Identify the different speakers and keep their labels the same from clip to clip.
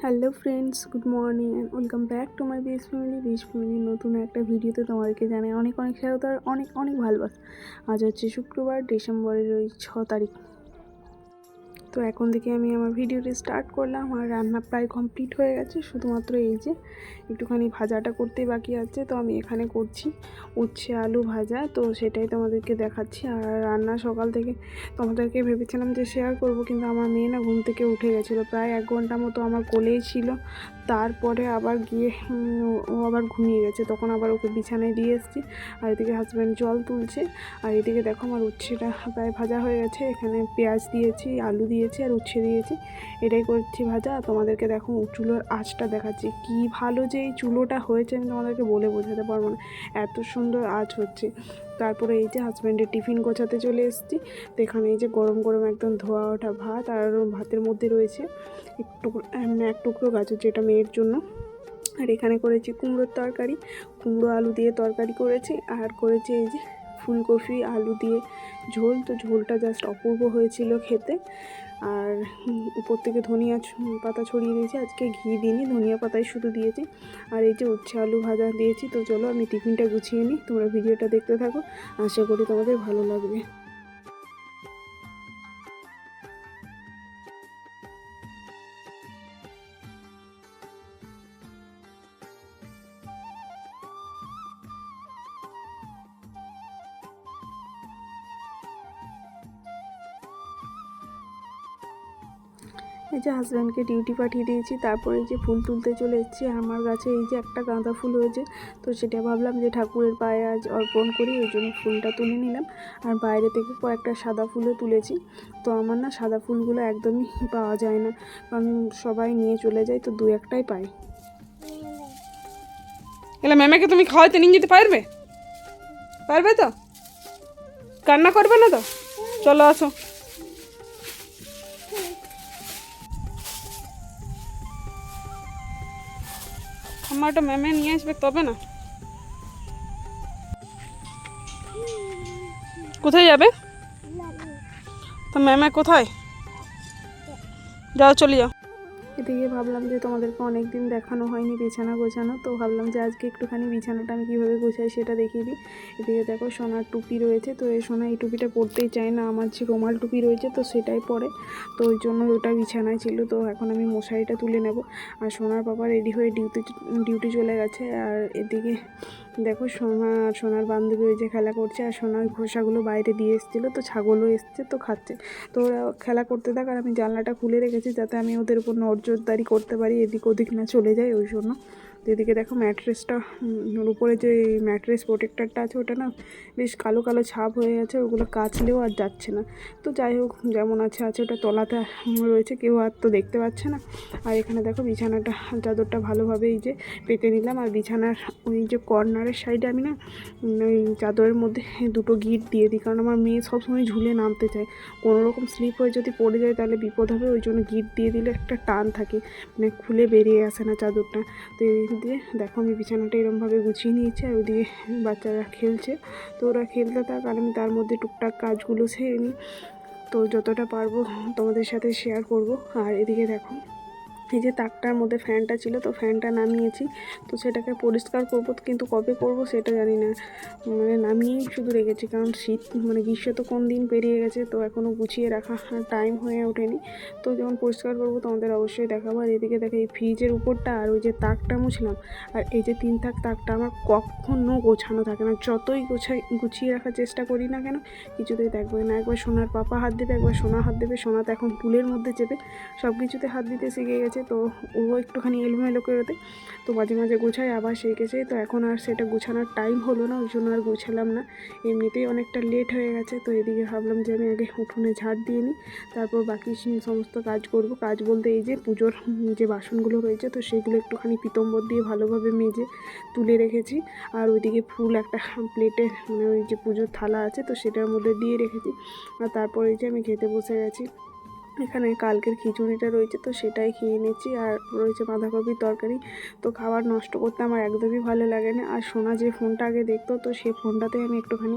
Speaker 1: Hello friends good morning and welcome back to my best family best ফ্যামিলির নতুন একটা ভিডিওতে তোমাদেরকে জানাই অনেক অনেক স্বাগত আর অনেক অনেক ভালোবাসা। আজ হচ্ছে শুক্রবার ডিসেম্বরের ওই ছ তারিখ। তো এখন থেকে আমি আমার ভিডিওটি স্টার্ট করলাম আর রান্না প্রায় কমপ্লিট হয়ে গেছে। শুধুমাত্র এই যে একটুখানি ভাজাটা করতে বাকি আছে। তো আমি এখানে করছি উচ্ছে আলু ভাজা। তো সেটাই তোমাদেরকে দেখাচ্ছি। আর রান্না সকাল থেকে তোমাদেরকে ভেবেছিলাম যে শেয়ার করব, কিন্তু আমার মেয়ে না ঘুম থেকে উঠে গেছিল। প্রায় এক ঘণ্টা মতো আমার কোলেই ছিল। তারপরে আবার গিয়ে ও আবার ঘুমিয়ে গেছে। তখন আবার ওকে বিছানায় দিয়ে এসেছি। আর এদিকে হাজব্যান্ড জল তুলছে। আর এদিকে দেখো আমার উচ্ছেটা প্রায় ভাজা হয়ে গেছে। এখানে পেঁয়াজ দিয়েছি, আলু দিয়েছি আর উচ্ছে দিয়েছি। এটাই করছি ভাজা। তোমাদেরকে দেখো চুলোর আঁচটা দেখাচ্ছি। কি ভালো যে এই চুলোটা হয়েছে আমি তোমাদেরকে বলে বোঝাতে পারব না। এত সুন্দর আঁচ হচ্ছে। তারপরে এই যে হাজব্যান্ডের টিফিন গোছাতে চলে এসেছি। তো এখানে এই যে গরম গরম একদম ধোয়া ওঠা ভাত আর ভাতের মধ্যে রয়েছে একটু এক টুকরো গাজর, যেটা মেয়ের জন্য। আর এখানে করেছি কুমড়োর তরকারি। কুমড়ো আলু দিয়ে তরকারি করেছি। আর করেছি এই যে ফুলকপি, আলু দিয়ে ঝোল। তো ঝোলটা জাস্ট অপূর্ব হয়েছিল খেতে। আর উপর থেকে ধনিয়া পাতা ছড়িয়ে দিয়েছি। আজকে ঘি দিইনি, ধনিয়া পাতায় শুধু দিয়েছি। আর এই যে উচ্ছে আলু ভাজা দিয়েছি, তো চলো আমি টিফিনটা গুছিয়ে নিই। তোমরা ভিডিওটা দেখতে থাকো। আশা করি তোমাদের ভালো লাগবে। এই যে হাজব্যান্ডকে ডিউটি পাঠিয়ে দিয়েছি, তারপরে যে ফুল তুলতে চলে এসেছি, আমার গাছে এই যে একটা গাঁদা ফুল হয়েছে। তো সেটা ভাবলাম যে ঠাকুরের পায়ে আজ অর্পণ করি ওই জন্য ফুলটা তুলে নিলাম। আর বাইরে থেকে কয়েকটা সাদা ফুলও তুলেছি। তো আমার না সাদা ফুলগুলো একদমই পাওয়া যায় না। কারণ সবাই নিয়ে চলে যায়, তো দু একটাই পাই।
Speaker 2: এলে ম্যামাকে তুমি খাওয়াইতে নিয়ে যেতে পারবে? পারবে তো? কান্না করবে না তো? চলো আসো। আমারটা ম্যামে নিয়ে আসবে তবে না কোথায় যাবে তো ম্যামে কোথায় যাও চলে যাও
Speaker 1: এদিকে ভাবলাম যে তোমাদেরকে অনেক দিন দেখানো হয়নি বিছানা গোছানো, তো ভাবলাম যে আজকে একটুখানি বিছানাটা আমি কীভাবে গোছাই সেটা দেখিয়ে দিই। এদিকে দেখো সোনার টুপি রয়েছে, তো এই সোনা এই টুপিটা পরতেই চায় না, আমার যে রুমাল টুপি রয়েছে তো সেটাই পরে, তো ওই জন্য ওটা বিছানায় ছিল, তো এখন আমি মশারিটা তুলে নেব। আর সোনার বাবা রেডি হয়ে ডিউটি ডিউটি চলে গেছে, আর এদিকে দেখো সোনা, সোনার বান্ধবী ওই যে খেলা করছে আর সোনার ঘোষাগুলো বাইরে দিয়ে এসেছিল, তো ছাগলও এসছে, তো খাচ্ছে। তো ওরা খেলা করতে থাক আর আমি জানলাটা খুলে রেখেছি যাতে আমি ওদের উপর নজরদারি করতে পারি এদিক ওদিক না চলে যায়, ওই জন্য। এদিকে দেখো ম্যাট্রেসটা উপরে যে ম্যাট্রেস প্রোটেক্টারটা আছে ওটা না বেশ কালো কালো ছাপ হয়ে গেছে ওগুলো কাচলেও আর যাচ্ছে না। তো যাই হোক, যেমন আছে আছে, ওটা তলাতে রয়েছে, কেউ আর তো দেখতে পাচ্ছে না। আর এখানে দেখো বিছানাটা, চাদরটা ভালোভাবে এই যে পেতে নিলাম। আর বিছানার ওই যে কর্নারের সাইডে আমি না ওই চাদরের মধ্যে দুটো গিট দিয়ে দিই, কারণ আমার মেয়ে সবসময় ঝুলে নামতে চায়। কোনো রকম স্লিপ হয়ে যদি পড়ে যায়, তাহলে বিপদ হবে। ওই জন্য গিট দিয়ে দিলে একটা টান থাকে মানে খুলে বেরিয়ে আসে না চাদরটা। তো দিয়ে। দেখো আমি বিছানাটা এরমভাবে গুছিয়ে নিয়েছি আর ওদিকে বাচ্চারা খেলছে। তো ওরা খেলতে থাক আর আমি তার মধ্যে টুকটাক কাজগুলো সেরে নিই। তো যতটা পারব তোমাদের সাথে শেয়ার করব। আর এদিকে দেখো এই যে তাকটার মধ্যে ফ্যানটা ছিল, তো ফ্যানটা নামিয়েছি। তো সেটাকে পরিষ্কার করব, কিন্তু কবে করব সেটা জানি না। মানে নামিয়েই শুধু রেখেছি, কারণ শীত মানে গ্রীষ্ম তো কোন দিন পেরিয়ে গেছে, তো এখনও গুছিয়ে রাখা টাইম হয়ে ওঠেনি। তো যখন পরিষ্কার করব তোমাদের অবশ্যই দেখাবো। আর এদিকে দেখো এই ফ্রিজের উপরটা আর ওই যে তাকটা মুছলাম, আর এই যে তিন থাক তাকটা আমার কখনো গোছানো থাকে না। যতই গোছাই, গুছিয়ে রাখার চেষ্টা করি না কেন, কিছুতেই দেখবে না। একবার সোনার পাপা হাত দেবে, একবার সোনা হাত দেবে। সোনা তো এখন ফুলের মধ্যে চেপে সব কিছুতে হাত দিতে শিখে গেছে। তো ও একটুখানি এলোমেলো করে তো মাঝে মাঝে গোছায়, আবার শিখেছে তো এখন আর সেটা গোছানোর টাইম হলো না, ওই জন্য আর গোছালাম না। এমনিতেই অনেকটা লেট হয়ে গেছে, তো এদিকে ভাবলাম যে আমি আগে উঠোনে ঝাড় দিয়ে নিই, তারপর বাকি সে- সমস্ত কাজ করব। কাজ বলতে এই যে পুজোর যে বাসনগুলো রয়েছে, তো সেগুলো একটুখানি পিতম্বর দিয়ে ভালোভাবে মেজে তুলে রেখেছি। আর ওইদিকে ফুল একটা প্লেটে মানে ওই যে পুজোর থালা আছে, তো সেটার মধ্যে দিয়ে রেখেছি। আর তারপর এই যে আমি খেতে বসে গেছি। এখানে কালকের খিচুড়িটা রয়েছে তো সেটাই খেয়ে নিচ্ছি আর রয়েছে বাঁধাকপির তরকারি। তো খাবার নষ্ট করতে আমার একদমই ভালো লাগে না। আর সোনা যে ফোনটা আগে দেখতো, তো সেই ফোনটাতে আমি একটুখানি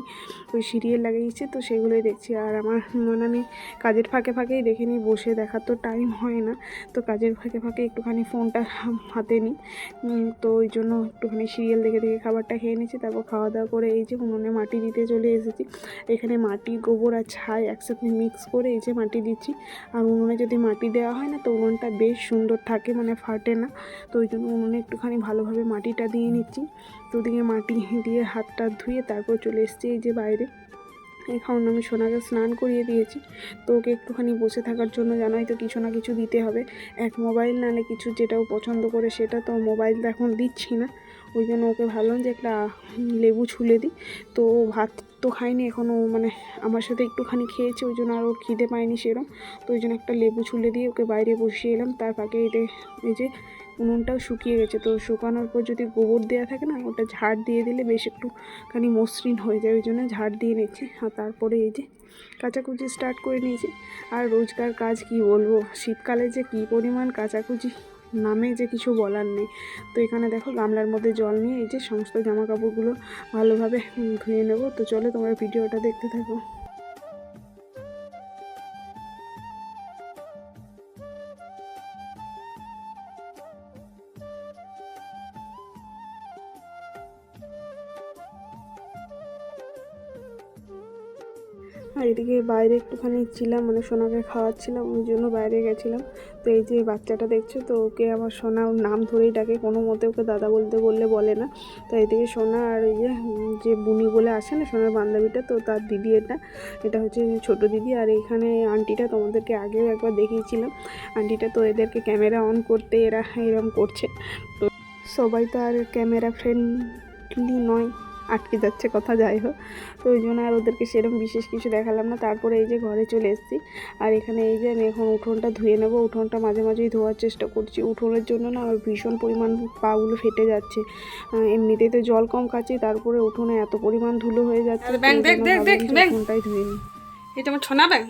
Speaker 1: ওই সিরিয়াল লাগিয়েছি, তো সেগুলোই দেখছি। আর আমার মানে আমি কাজের ফাঁকে ফাঁকেই দেখে নিই, বসে দেখার তো টাইম হয় না। তো কাজের ফাঁকে ফাঁকে একটুখানি ফোনটা হাতে নিই। তো ওই জন্য একটুখানি সিরিয়াল দেখে দেখে খাবারটা খেয়ে নিচ্ছি। তারপর খাওয়া দাওয়া করে এই যে উনুনে মাটি দিতে চলে এসেছি। এখানে মাটি, গোবর আর ছাই একসাথে মিক্স করে এই যে মাটি দিচ্ছি। আর উনুনে যদি মাটি দেওয়া হয় না, তো উনুনটা বেশ সুন্দর থাকে মানে ফাটে না। তো ওই জন্য উনুনে একটুখানি ভালোভাবে মাটিটা দিয়ে নিচ্ছি। তো ওদিকে মাটি দিয়ে হাতটা ধুয়ে তারপর চলে এসেছি এই যে বাইরে। এখন আমি সোনাকে স্নান করিয়ে দিয়েছি। তো ওকে একটুখানি বসে থাকার জন্য জানোই তো কিছু না কিছু দিতে হবে। এক মোবাইল নাহলে কিছু যেটা ও পছন্দ করে সেটা তো মোবাইল তো এখন দিচ্ছি না। ওই জন্য ওকে ভাবলাম যে একটা লেবু ছুলে দিই। তো ভাত তো খায়নি এখনও মানে আমার সাথে একটুখানি খেয়েছে, ওই জন্য আর ওর খিদে পায়নি সেরম। তো ওই জন্য একটা লেবু ছুলে দিয়ে ওকে বাইরে বসিয়ে এলাম। তার ফাঁকে যে- এই যে উনুনটাও শুকিয়ে গেছে। তো শুকানোর পর যদি গোবর দেওয়া থাকে না, ওটা ঝাড় দিয়ে দিলে বেশ একটুখানি মসৃণ হয়ে যায়, ওই জন্য ঝাড় দিয়ে নিচ্ছি। আর তারপরে এই যে কাচাকুচি স্টার্ট করে নিয়েছি। আর রোজকার কাজ কি বলব? শীতকালে যে কী পরিমাণ কাচাকুচি নামে যে কিছু বলার নেই। তো এখানে দেখো গামলার মধ্যে জল নিয়ে এই যে সমস্ত জামা কাপড়গুলো ভালোভাবে ধুয়ে নেব। তো চলো তোমার ভিডিওটা দেখতে থাকো। আর এদিকে বাইরে একটুখানি ছিলাম মানে সোনাকে খাওয়াচ্ছিলাম, ওই জন্য বাইরে গেছিলাম। তো এই যে বাচ্চাটা দেখছ, তো ওকে আমার সোনা নাম ধরেই ডাকে, কোনো মতে ওকে দাদা বলতে বললে বলে না। তো এদিকে সোনা আর ওই যে যে বুনি বলে আসে না, সোনার বান্ধবীটা, তো তার দিদি এটা। এটা হচ্ছে ছোট দিদি, আর এখানে আন্টিটা তোমাদেরকে আগেও একবার দেখিয়েছিলাম। আন্টিটা তো এদেরকে ক্যামেরা অন করতে এরা এরম করছে। তো সবাই তো আর ক্যামেরা ফ্রেন্ডলি নয়। আটকে যাচ্ছে কথা যাই হোক। তো ওই জন্য আর ওদেরকে সেরকম বিশেষ কিছু দেখালাম না। তারপরে এই যে ঘরে চলে এসেছি। আর এখানে এই যে আমি এখন উঠোনটা ধুয়ে নেব। উঠোনটা মাঝে মাঝেই ধোয়ার চেষ্টা করছি। উঠোনের জন্য না আমার ভীষণ পরিমাণ পাগুলো ফেটে যাচ্ছে। এমনিতেই তো জল কম খাচ্ছি। তারপরে উঠোনে এত পরিমাণ ধুলো হয়ে যাচ্ছে। উঠোনটাই ধুয়ে নিই।
Speaker 2: এটা আমার ছোনা ব্যাং।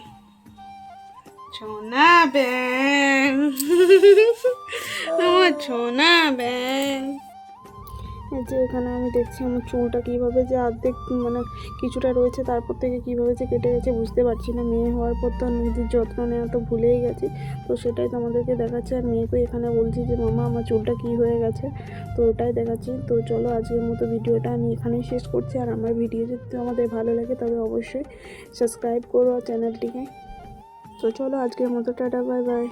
Speaker 2: ছোনা ব্যাং। আমার ছোনা ব্যাং।
Speaker 1: যে এখানে আমি দেখছি আমার চুলটা কীভাবে যে অর্ধেক মানে কিছুটা রয়েছে, তারপর থেকে কীভাবে যে কেটে গেছে বুঝতে পারছি না। মেয়ে হওয়ার পর তো নিজের যত্ন নেওয়া তো ভুলেই গেছি। তো সেটাই তোমাদেরকে দেখাচ্ছি। আর মেয়েকে এখানে বলছি যে, মামা, আমার চুলটা কী হয়ে গেছে? তো ওটাই দেখাচ্ছি। তো চলো আজকের মতো ভিডিওটা আমি এখানেই শেষ করছি। আর আমার ভিডিও যদি তোমাদের ভালো লাগে, তবে অবশ্যই সাবস্ক্রাইব করো চ্যানেলটিকে। তো চলো আজকের মতো টাটা, বাই বাই।